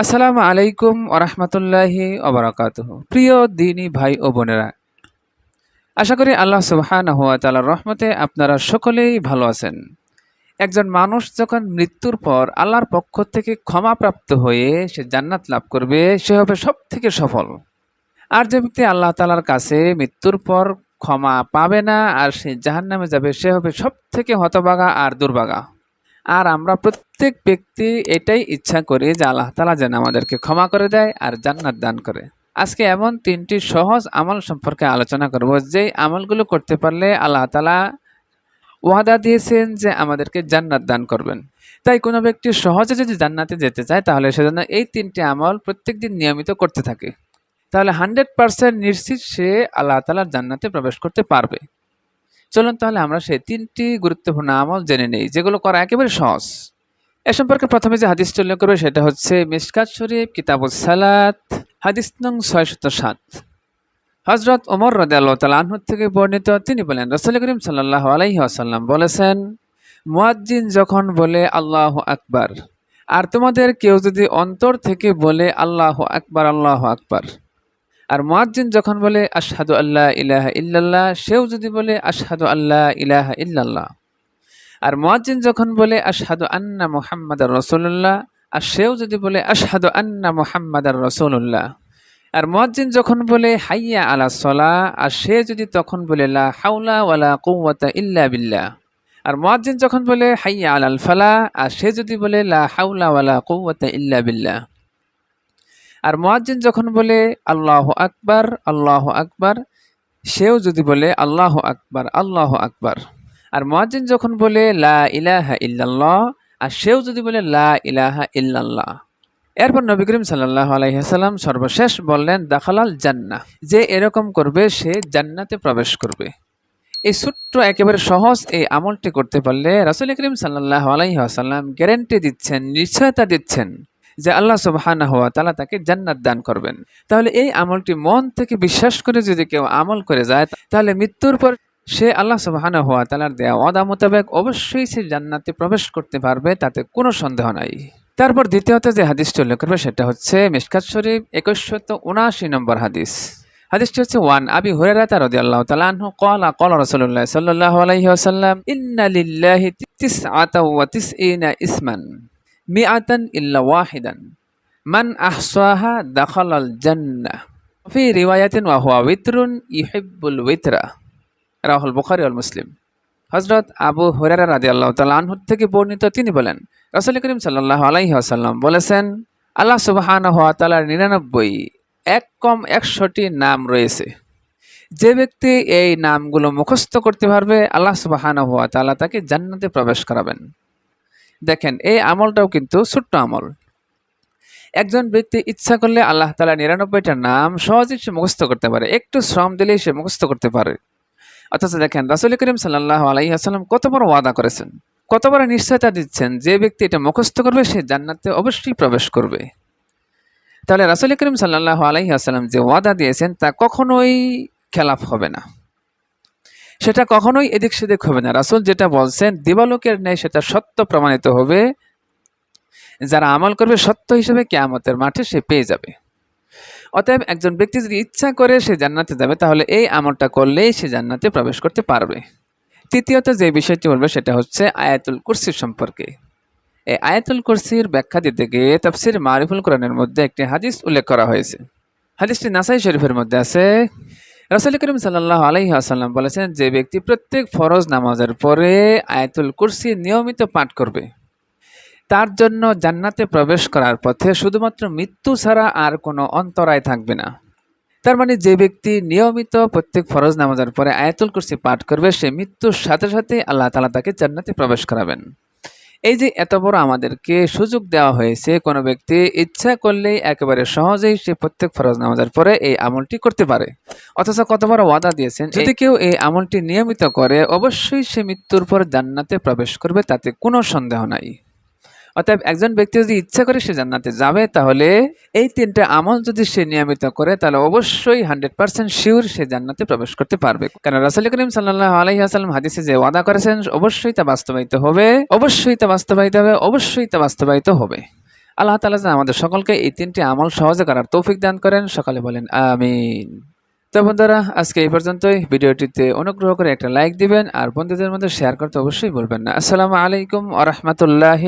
আসসালামু আলাইকুম ওরহমতুল্লাহি ওবরাকাত প্রিয় দিনী ভাই ও বোনেরা, আশা করি আল্লাহ সুবহান হুয়া তালার রহমতে আপনারা সকলেই ভালো আছেন। একজন মানুষ যখন মৃত্যুর পর আল্লাহর পক্ষ থেকে ক্ষমাপ্রাপ্ত হয়ে সে জান্নাত লাভ করবে, সে হবে সব থেকে সফল। আর যে ব্যক্তি আল্লাহ তালার কাছে মৃত্যুর পর ক্ষমা পাবে না, আর সে জাহান নামে যাবে, সে হবে সব থেকে হতবাগা আর দুর্বাগা আর আমরা প্রত্যেক ব্যক্তি এটাই ইচ্ছা করি যে আল্লাহ তালা যেন আমাদেরকে ক্ষমা করে দেয় আর জান্নাত দান করে। আজকে এমন তিনটি সহজ আমল সম্পর্কে আলোচনা করব, যেই আমলগুলো করতে পারলে আল্লাহ তালা ওয়াদা দিয়েছেন যে আমাদেরকে জান্নাত দান করবেন। তাই কোনো ব্যক্তি সহজে যদি জান্নাতে যেতে চায়, তাহলে সেজন্য এই তিনটি আমল প্রত্যেকদিন নিয়মিত করতে থাকে। তাহলে হান্ড্রেড পার্সেন্ট নিশ্চিত সে আল্লাহ তালার জান্নাতে প্রবেশ করতে পারবে। চলুন তাহলে আমরা সেই তিনটি গুরুত্বপূর্ণ আমল জেনে নেই, যেগুলো করা একেবারে সহজ। এ সম্পর্কে প্রথমে যে হাদিসটি উল্লেখ করবে সেটা হচ্ছে মিসকাত শরীফ, কিতাবুস সালাত, হাদিস নং ছয়শত সাত। হজরত ওমর রদে আল্লাহ তালাহ থেকে বর্ণিত, তিনি বলেন, রসুল করিম সাল্লাহ আলাইহি আসাল্লাম বলেছেন, মুয়াজ্জিন যখন বলে আল্লাহ আকবার, আর তোমাদের কেউ যদি অন্তর থেকে বলে আল্লাহ আকবার আল্লাহ আকবার আর মুয়াজ্জিন যখন বলে, আশহাদু আল্লাহ ইলাহা ইল্লাল্লাহ সেও যদি বলে, আশহাদু আল্লাহ ইলাহা ইল্লাল্লাহ আর মুয়াজ্জিন যখন বলে, আশহাদু আন্না মুহাম্মাদার রাসূলুল্লাহ আর সেও যদি বলে, আশহাদু আন্না মুহাম্মাদার রাসূলুল্লাহ আর মুয়াজ্জিন যখন বলে, হাইয়া আলা সলা আর সে যদি তখন বলে, লা হাওলা ওয়ালা কুওয়াতা ইল্লা বিল্লাহ আর মুয়াজ্জিন যখন বলে, হাইয়া আলাল ফালা আর সে যদি বলে, লা হাওলা ওয়ালা কুওয়াতা ইল্লা বিল্লাহ আর মুয়াজ্জিন যখন বলে, আল্লাহ আকবার আল্লাহ আকবার, সেও যদি বলে, আল্লাহ আকবার আল্লাহ আকবার। আর মুয়াজ্জিন যখন বলে, লা ইলাহা ইল্লাল্লাহ, আর সেও যদি বলে, লা ইলাহা ইল্লাল্লাহ, এরপর নবী করিম সাল্লাহ আলাইসাল্লাম সর্বশেষ বললেন, দাখালাল জান্নাহ, যে এরকম করবে, সে জান্নাতে প্রবেশ করবে। এই ছোট্ট, একেবারে সহজ এই আমলটি করতে পারলে রাসুল করিম সাল্লাহ আলাইসাল্লাম গ্যারেন্টি দিচ্ছেন, নিশ্চয়তা দিচ্ছেন। যে আল্লাহ সুবহানাহ ওয়া তাআলা তাকে জান্নাত দান করবেন। তাহলে এই আমলটি মন থেকে বিশ্বাস করে যদি কেউ আমল করে যায়, তাহলে মৃত্যুর পর সে আল্লাহ সুবহানাহু ওয়া তাআলার দেয়া ওয়াদা মোতাবেক অবশ্যই সে জান্নাতে প্রবেশ করতে পারবে, তাতে কোনো সন্দেহ নাই। তারপর দ্বিতীয়ত যে হাদিসটি উল্লেখ করবে, সেটা হচ্ছে মিশকাত শরীফ একুশশত উনআশি নম্বর হাদিস। হাদিসটি হচ্ছে, ওয়ান আবি হুরায়রা রাদিয়াল্লাহু তাআলা আনহু ক্বালা ক্বালা রাসূলুল্লাহ সাল্লাল্লাহু আলাইহি ওয়াসাল্লাম, ইন্না লিল্লাহি তিসআতা ওয়া তিসঈনা ইসমান। মিআতান ইল্লা ওয়াহিদান। মান আহসাহা দাখাল আল জান্নাহ ফি রিওয়ায়াতিন ওয়া হুয়া উইতরুন ইউহিব্বুল উইতরা রাহুল বুখারী ওয়াল মুসলিম। হজরত আবু হুরারা রাদি আল্লাহ আনহুর থেকে বর্ণিত তিনি বলেন, রাসূল করিম সাল্লাহ আলাইহি আসাল্লাম বলেছেন, আল্লাহ সুবাহান হওয়া তালার নিরানব্বই, এক কম একশোটি নাম রয়েছে। যে ব্যক্তি এই নামগুলো মুখস্থ করতে পারবে, আল্লাহ সুবাহান হওয়া তালা তাকে জান্নাতে প্রবেশ করাবেন। দেখেন, এই আমলটাও কিন্তু ছোট্ট আমল। একজন ব্যক্তি ইচ্ছা করলে আল্লাহ তালা নিরানব্বইটা নাম সহজেই সে মুখস্থ করতে পারে। একটু শ্রম দিলেই সে মুখস্থ করতে পারে। অথচ দেখেন, রাসুল করিম সাল্লাহ আলাইসাল্লাম কত বড় ওয়াদা করেছেন। কত বড় নিশ্চয়তা দিচ্ছেন যে ব্যক্তি এটা মুখস্থ করবে, সে জান্নাতে অবশ্যই প্রবেশ করবে। তাহলে রাসুল করিম সাল্লাহ আলাইসাল্লাম যে ওয়াদা দিয়েছেন তা কখনোই খেলাফ হবে না। সেটা কখনোই এদিক সেদিক হবে না। রাসুল যেটা বলছেন, দিবালোকের ন্যায় সেটা সত্য প্রমাণিত হবে। যারা আমল করবে সত্য হিসেবে কেয়ামতের মাঠে সে পেয়ে যাবে। অতএব একজন ব্যক্তি যদি ইচ্ছা করে সে জান্নাতে যাবে, তাহলে এই আমলটা করলেই সে জান্নাতে প্রবেশ করতে পারবে। তৃতীয়ত যে বিষয়টি বলবে, সেটা হচ্ছে আয়াতুল কুরসির সম্পর্কে। এই আয়াতুল কুরসির ব্যাখ্যা দিতে গিয়ে তাফসির মারিফুল কোরআনের মধ্যে একটি হাদিস উল্লেখ করা হয়েছে। হাদিসটি নাসাই শরীফের মধ্যে আছে। রাসুল করিম সাল্লাহ আলহি আসাল্লাম বলেছেন যে ব্যক্তি প্রত্যেক ফরজ নামাজের পরে আয়াতুল কুরসি নিয়মিত পাঠ করবে। তার জন্য জান্নাতে প্রবেশ করার পথে শুধুমাত্র মৃত্যু ছাড়া আর কোনো অন্তরায় থাকবে না। তার মানে যে ব্যক্তি নিয়মিত প্রত্যেক ফরজ নামাজের পরে আয়াতুল কুরসি পাঠ করবে, সে মৃত্যুর সাথে সাথে আল্লাহ তালা তাকে জান্নাতে প্রবেশ করাবেন। এই যে এত বড় আমাদেরকে সুযোগ দেওয়া হয়েছে, কোনো ব্যক্তি ইচ্ছা করলেই একেবারে সহজেই সে প্রত্যেক ফরজ নামাজের পরে এই আমলটি করতে পারে। অথচ কত বড় ওয়াদা দিয়েছেন যদি কেউ এই আমলটি নিয়মিত করে অবশ্যই সে মৃত্যুর পর জান্নাতে প্রবেশ করবে তাতে কোনো সন্দেহ নাই। অতএব একজন ব্যক্তি যদি ইচ্ছা করে সে জান্নাতে যাবে তাহলে এই তিনটে আমল যদি সে নিয়মিত করে তাহলে অবশ্যই হান্ড্রেড পার্সেন্ট শিওর সে জান্নাতে প্রবেশ করতে পারবে। কারণ রাসুল করিম সাল্লাহ আলহিহাসাল্লাম হাদিসে যে ওয়াদা করেছেন অবশ্যই তা বাস্তবায়িত হবে অবশ্যই তা বাস্তবায়িত হবে অবশ্যই তা বাস্তবায়িত হবে। আল্লাহ তালা যেন আমাদের সকলকে এই তিনটি আমল সহজে করার তৌফিক দান করেন। সকালে বলেন আমিন। তো বন্ধুরা, আজকে এই পর্যন্তই। ভিডিওটিতে অনুগ্রহ করে একটা লাইক দিবেন আর বন্ধুদের মধ্যে শেয়ার করতে অবশ্যই বলবেন না। আসসালামু আলাইকুম আ রহমতুল্লাহ